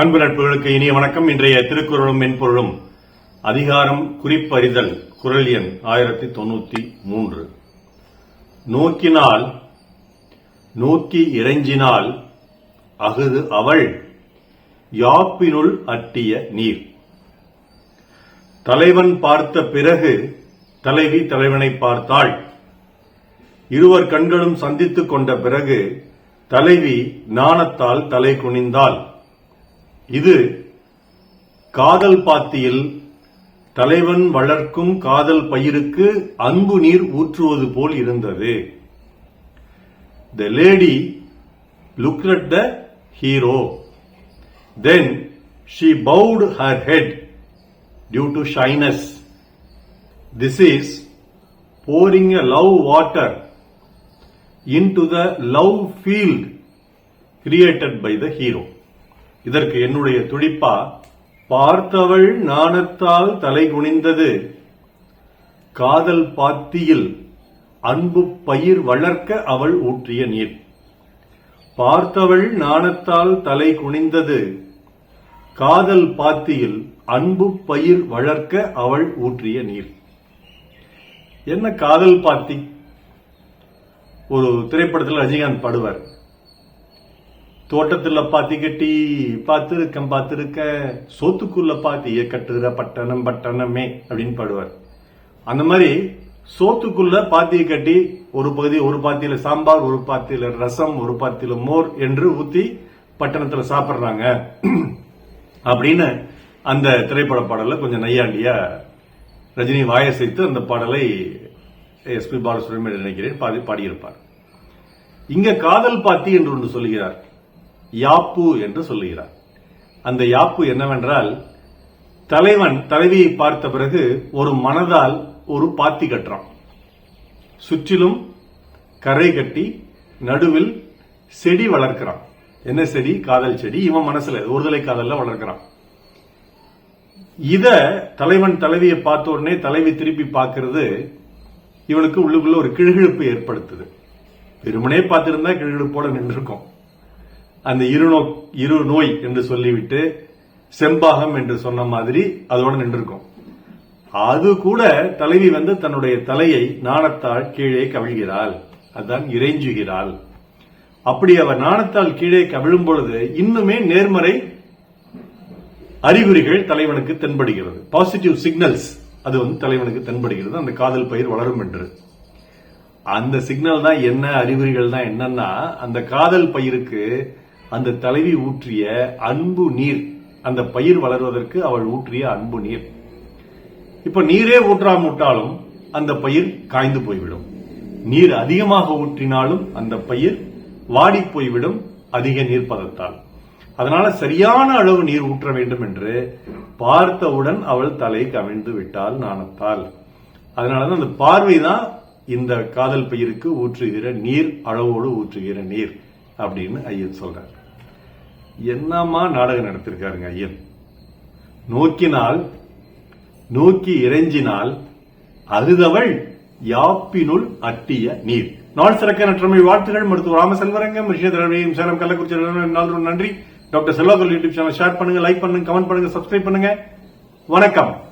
அன்பு நட்புகளுக்கு இனிய வணக்கம். இன்றைய திருக்குறளும் மென்பொருளும் அதிகாரம் குறிப்பறிதல் குரல் எண் ஆயிரத்தி தொண்ணூத்தி மூன்று. நோக்கினால் நோக்கி இறைஞ்சினால் அகுது அவள் யாப்பினுள் அட்டிய நீர். தலைவன் பார்த்த பிறகு தலைவி தலைவனை பார்த்தாள். இருவர் கண்களும் சந்தித்துக் கொண்ட பிறகு தலைவி நாணத்தால் தலை குனிந்தாள். இது காதல் பாத்தியில் தலைவன் வளர்க்கும் காதல் பயிருக்கு அன்பு நீர் ஊற்றுவது போல் இருந்தது. The lady look at the hero then she bowed her head due to shyness this is pouring a love water into the love field created by the hero. இதற்கு என்னுடைய துடிப்பா பார்த்தவள் நாணத்தால் தலை குனிந்தது. காதல் பாத்தியில் அன்பு பயிர் வளர்க்க அவள் ஊற்றிய நீர். பார்த்தவள் நாணத்தால் தலை குனிந்தது. காதல் பாத்தியில் அன்பு பயிர் வளர்க்க அவள் ஊற்றிய நீர். என்ன காதல் பாத்தி? ஒரு திரைப்படத்தில் ரஜினிகாந்த் பாடுவார். தோட்டத்துல பாத்தி கட்டி பார்த்துருக்கேன் பார்த்துருக்க சோத்துக்குள்ள பாத்திய கட்டுற பட்டணம் பட்டணமே அப்படின்னு பாடுவார். அந்த மாதிரி சோத்துக்குள்ள பாத்தியை கட்டி ஒரு பகுதி ஒரு பாத்தியில சாம்பார் ஒரு பாத்தியில ரசம் ஒரு பாத்தியில மோர் என்று ஊத்தி பட்டணத்துல சாப்பிடுறாங்க. அப்படின்னு அந்த திரைப்பட பாடல கொஞ்சம் நையாண்டியா ரஜினி வாயசைத்து அந்த பாடலை எஸ் பி பாலசுப்ரமணியன் நினைக்கிறேன் பாடியிருப்பார். இங்க காதல் பாத்தி என்று ஒன்று சொல்லுகிறார் யாப்பு என்று சொல்லுகிறார். அந்த யாப்பு என்னவென்றால் தலைவன் தலைவியை பார்த்த பிறகு ஒரு மனதால் ஒரு பாத்தி கட்டுறான். சுற்றிலும் கரை கட்டி நடுவில் செடி வளர்க்கிறான். என்ன செடி? காதல் செடி. இவன் மனசுல ஒருதலை காதல்ல வளர்க்கிறான். இத தலைவன் தலைவியை பார்த்த உடனே தலைவி திருப்பி பார்க்கறது இவனுக்கு உள்ளுக்குள்ள ஒரு கிழகிழப்பு ஏற்படுத்துது. வெறுமனே பார்த்திருந்தா நின்று இருக்கும் அந்த இருநோ இரு நோய் என்று சொல்லிவிட்டு செம்பாகம் என்று சொன்ன மாதிரி அதோட நின்றுருக்கும். அது கூட தலைவி வந்து தன்னுடைய தலையை நாணத்தால் கீழே கவிழ்கிறாள். அதான் இறைஞ்சுகிறாள். அப்படி அவர் நாணத்தால் கீழே கவிழும் பொழுது இன்னுமே நேர்மறை அறிகுறிகள் தலைவனுக்கு தென்படுகிறது. பாசிட்டிவ் சிக்னல்ஸ் அது வந்து தலைவனுக்கு தென்படுகிறது. அந்த காதல் பயிர் வளரும் என்று. அந்த சிக்னல் தான் என்ன அறிகுறிகள் தான் என்னன்னா அந்த காதல் பயிருக்கு அந்த தலைவி ஊற்றிய அன்பு நீர் அந்த பயிர் வளர்வதற்கு அவள் ஊற்றிய அன்பு நீர். இப்ப நீரே ஊற்றாம விட்டாலும் அந்த பயிர் காய்ந்து போய்விடும். நீர் அதிகமாக ஊற்றினாலும் அந்த பயிர் வாடி போய்விடும் அதிக நீர் பதத்தால். அதனால சரியான அளவு நீர் ஊற்ற வேண்டும் என்று பார்த்தவுடன் அவள் தலை கவிழ்ந்து விட்டாள் நாணத்தால். அதனாலதான் அந்த பார்வைதான் இந்த காதல் பயிருக்கு ஊற்றுகிற நீர் அளவோடு ஊற்றுகிற நீர் அப்படின்னு ஐயன் சொல்றார். என்னமா நாடகம் நடத்திருக்காருங்க ஐயன்? நோக்கினால் நோக்கி இறைஞ்சினால் அழுதவள் யாப்பினுள் அட்டிய நீர். நாள் சிறக்க நற்றமை வாழ்த்துகள். மருத்துவ ராமசெல்வரங்கம் ரிஷிதரவையும் சேலம் கள்ளக்குறிச்சி நன்றி. டாக்டர் செல்வாக்கல் யூடியூப் சேனல் ஷேர் பண்ணுங்க லைக் பண்ணுங்க கமெண்ட் பண்ணுங்க சப்ஸ்கிரைப் பண்ணுங்க. வணக்கம்.